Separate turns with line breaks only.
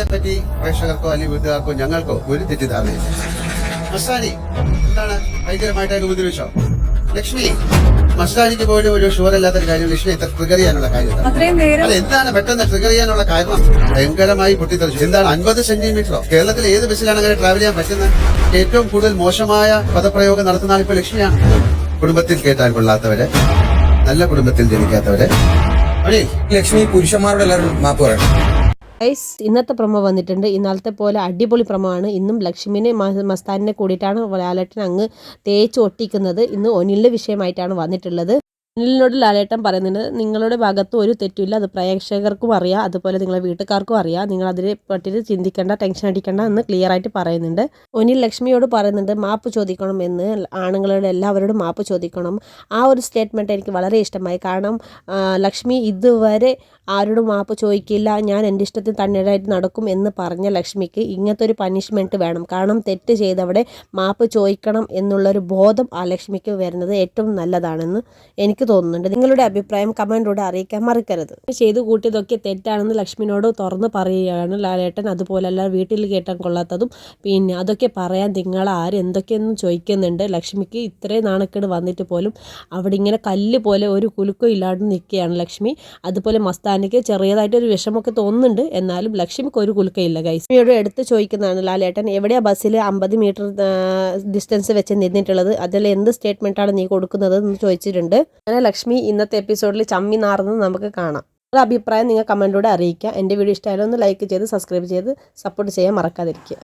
മസ്താനിനെ പറ്റി പ്രേക്ഷകർക്കോ അല്ലെങ്കിൽ വീട്ടുകാർക്കോ ഞങ്ങൾക്കോ ഒരു തെറ്റിദ്ധാരണയില്ല. മസ്താനി എന്താണ് ഭയങ്കരമായിട്ട് അതിന് ഉപദ്രവിച്ചോ ലക്ഷ്മി മസ്താനിക്ക് പോലും ഒരു ഷുവർ അല്ലാത്തൊരു കാര്യം ലക്ഷ്മി ഇത്ര ട്രിഗർ ചെയ്യാനുള്ള കാര്യം എന്താണ്?
നേരം
അല്ല എന്താണ് പെട്ടെന്ന് ട്രിഗർ ചെയ്യാനുള്ള കാരണം? ഭയങ്കരമായി പൊട്ടിത്തെറിച്ചു. എന്താണ് അൻപത് സെന്റിമീറ്ററോ കേരളത്തിൽ ഏത് ബസ്സിലാണ് അങ്ങനെ ട്രാവൽ ചെയ്യാൻ പറ്റുന്നത്? ഏറ്റവും കൂടുതൽ മോശമായ പദപ്രയോഗം നടത്തുന്ന ആളിപ്പോ ലക്ഷ്മിയാണ്. കുടുംബത്തിൽ കേട്ടാൽ കൊള്ളാത്തവരെ നല്ല കുടുംബത്തിൽ ജനിക്കാത്തവരെ.
ലക്ഷ്മി പുരുഷന്മാരോട് എല്ലാവരും മാപ്പ് പറയണം.
ഗൈസ് ഇന്നത്തെ പ്രൊമോ വന്നിട്ടുണ്ട്. ഇന്നലത്തെ പോലെ അടിപൊളി പ്രൊമോ ആണ്. ഇന്നും ലക്ഷ്മിനെ മസ്താനിനെ കൂടിയിട്ടാണ് ലാലേട്ടൻ അങ്ങ് തേച്ച് ഒട്ടിക്കുന്നത്. ഇന്ന് ഒനിലിന്റെ വിഷയമായിട്ടാണ് വന്നിട്ടുള്ളത്. ഒനിലിനോട് ലാലേട്ടൻ പറയുന്നുണ്ട് നിങ്ങളുടെ ഭാഗത്ത് ഒരു തെറ്റുമില്ല അത് പ്രേക്ഷകർക്കും അറിയാം അതുപോലെ നിങ്ങളെ വീട്ടുകാർക്കും അറിയാം നിങ്ങൾ അതിനെ പറ്റിയിട്ട് ചിന്തിക്കേണ്ട ടെൻഷൻ അടിക്കേണ്ട എന്ന് ക്ലിയർ ആയിട്ട് പറയുന്നുണ്ട്. ഒനിൽ ലക്ഷ്മിയോട് പറയുന്നുണ്ട് മാപ്പ് ചോദിക്കണം എന്ന് ആണുങ്ങളോട് എല്ലാവരോടും മാപ്പ് ചോദിക്കണം. ആ ഒരു സ്റ്റേറ്റ്മെന്റ് എനിക്ക് വളരെ ഇഷ്ടമായി കാരണം ലക്ഷ്മി ഇതുവരെ ആരോടും മാപ്പ് ചോദിക്കില്ല ഞാൻ എന്റെ ഇഷ്ടത്തിൽ തന്നെയായിട്ട് നടക്കും എന്ന് പറഞ്ഞ ലക്ഷ്മിക്ക് ഇങ്ങനത്തെ ഒരു പനിഷ്മെന്റ് വേണം. കാരണം തെറ്റ് ചെയ്തവിടെ മാപ്പ് ചോദിക്കണം എന്നുള്ളൊരു ബോധം ആ ലക്ഷ്മിക്ക് വരുന്നത് ഏറ്റവും നല്ലതാണെന്ന് എനിക്ക് തോന്നുന്നുണ്ട്. നിങ്ങളുടെ അഭിപ്രായം കമന്റിലൂടെ അറിയിക്കാൻ മറക്കരുത്. ചെയ്തു കൂട്ടിയതൊക്കെ തെറ്റാണെന്ന് ലക്ഷ്മിനോട് തുറന്ന് പറയുകയാണ് ലാലേട്ടൻ. അതുപോലല്ല വീട്ടിൽ കേട്ടാൻ കൊള്ളാത്തതും. പിന്നെ അതൊക്കെ പറയാൻ നിങ്ങൾ ആര് എന്തൊക്കെയെന്നും ചോദിക്കുന്നുണ്ട്. ലക്ഷ്മിക്ക് ഇത്രയും നാണക്കേട് വന്നിട്ട് പോലും അവിടെ ഇങ്ങനെ കല്ല് പോലെ ഒരു കുലുക്കം ഇല്ലാണ്ട് നിൽക്കുകയാണ് ലക്ഷ്മി. അതുപോലെ മസ്താനിക്ക് ചെറിയതായിട്ടൊരു വിഷമൊക്കെ തോന്നുന്നുണ്ട്. എന്നാലും ലക്ഷ്മിക്ക് ഒരു കുലുക്കയില്ല ലക്ഷ്മിയോട് എടുത്ത് ചോദിക്കുന്നതാണ് ലാലേട്ടൻ എവിടെയാ ബസ്സിൽ അമ്പത് മീറ്റർ ഡിസ്റ്റൻസ് വെച്ച് നിന്നിട്ടുള്ളത്? അതിൽ എന്ത് സ്റ്റേറ്റ്മെന്റാണ് നീ കൊടുക്കുന്നത് എന്ന് ചോദിച്ചിട്ടുണ്ട്. അങ്ങനെ ലക്ഷ്മി ഇന്നത്തെ എപ്പിസോഡിൽ ചമ്മി നാറുന്നത് നമുക്ക് കാണാം. നിങ്ങളുടെ അഭിപ്രായം നിങ്ങൾ കമന്റിലൂടെ അറിയിക്കുക. എന്റെ വീഡിയോ ഇഷ്ടമായാലും ഒന്ന് ലൈക്ക് ചെയ്ത് സബ്സ്ക്രൈബ് ചെയ്ത് സപ്പോർട്ട് ചെയ്യാൻ മറക്കാതിരിക്കുക.